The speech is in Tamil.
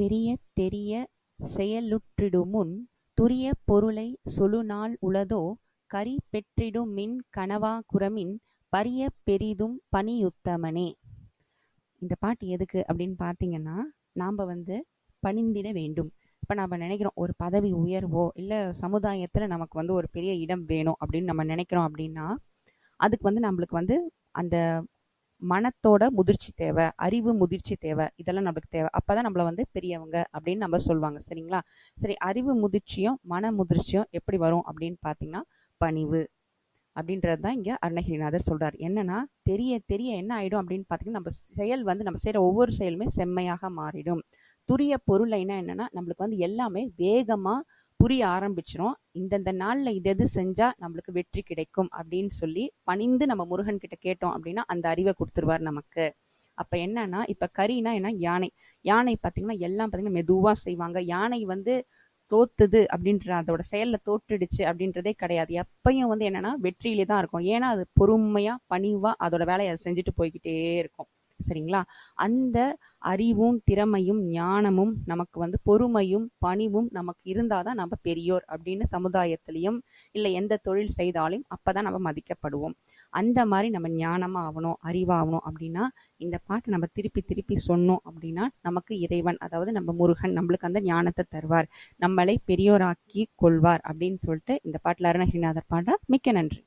தெரியத் தெரிய செயலுற்றிடுமுன் துரிய பொருளைச் சொலுநாள் உளதோ கரி பெற்றிடுமின் கனவா குரமின் பரிய பெரிதும் பணியுத்தமனே. இந்த பாட்டு எதுக்கு அப்படின்னு பார்த்தீங்கன்னா, நாம் வந்து பணிந்திட வேண்டும். இப்போ நாம் நினைக்கிறோம் ஒரு பதவி உயர்வோ, இல்லை சமுதாயத்தில் நமக்கு வந்து ஒரு பெரிய இடம் வேணும் அப்படின்னு நம்ம நினைக்கிறோம் அப்படின்னா, அதுக்கு வந்து நம்மளுக்கு வந்து அந்த மனத்தோட முதிர்ச்சி தேவை, அறிவு முதிர்ச்சி தேவை. இதெல்லாம் நம்மளுக்கு தேவை. அப்பதான் நம்மளை வந்து பெரியவங்க அப்படின்னு நம்ம சொல்லுவாங்க. சரிங்களா? சரி அறிவு முதிர்ச்சியும், மன முதிர்ச்சியும் எப்படி வரும் அப்படின்னு பார்த்தீங்கன்னா, பணிவு அப்படின்றது தான் இங்கே அருணகிரிநாதர் சொல்கிறார் என்னன்னா, தெரிய தெரிய என்ன ஆகிடும் அப்படின்னு பார்த்தீங்கன்னா, நம்ம செயல் வந்து நம்ம செய்கிற ஒவ்வொரு செயலுமே செம்மையாக மாறிடும். துரிய பொருளைனா என்னென்னா நம்மளுக்கு வந்து எல்லாமே வேகமாக புரிய ஆரம்பிச்சிரும். இந்தந்த நாளில் இது எது செஞ்சால் நம்மளுக்கு வெற்றி கிடைக்கும் அப்படின்னு சொல்லி பணிந்து நம்ம முருகன் கிட்ட கேட்டோம் அப்படின்னா, அந்த அறிவை கொடுத்துருவார் நமக்கு. அப்போ என்னன்னா, இப்போ கறினா என்ன யானை. யானை பார்த்தீங்கன்னா, எல்லாம் பார்த்தீங்கன்னா மெதுவாக செய்வாங்க. யானை வந்து தோத்துது அப்படின்ற அதோட செயலில் தோற்றுடுச்சு அப்படின்றதே கிடையாது. எப்பயும் வந்து என்னன்னா, வெற்றியிலே தான் இருக்கும். ஏன்னா, அது பொறுமையாக பணிவாக அதோட வேலையை அதை செஞ்சுட்டு போய்க்கிட்டே இருக்கும். சரிங்களா? அந்த அறிவும், திறமையும், ஞானமும் நமக்கு வந்து பொறுமையும், பணிவும் நமக்கு இருந்தால் தான் நம்ம பெரியோர் அப்படின்னு சமுதாயத்திலையும் இல்லை எந்த தொழில் செய்தாலும் அப்பதான் நம்ம மதிக்கப்படுவோம். அந்த மாதிரி நம்ம ஞானமாக ஆகணும் அறிவாகணும் அப்படின்னா, இந்த பாட்டு நம்ம திருப்பி திருப்பி சொன்னோம் அப்படின்னா, நமக்கு இறைவன் அதாவது நம்ம முருகன் நம்மளுக்கு அந்த ஞானத்தை தருவார். நம்மளை பெரியோராக்கி கொள்வார் அப்படின்னு சொல்லிட்டு இந்த பாட்டில் அருணகிரிநாதர் பாடுறார். மிக்க நன்றி.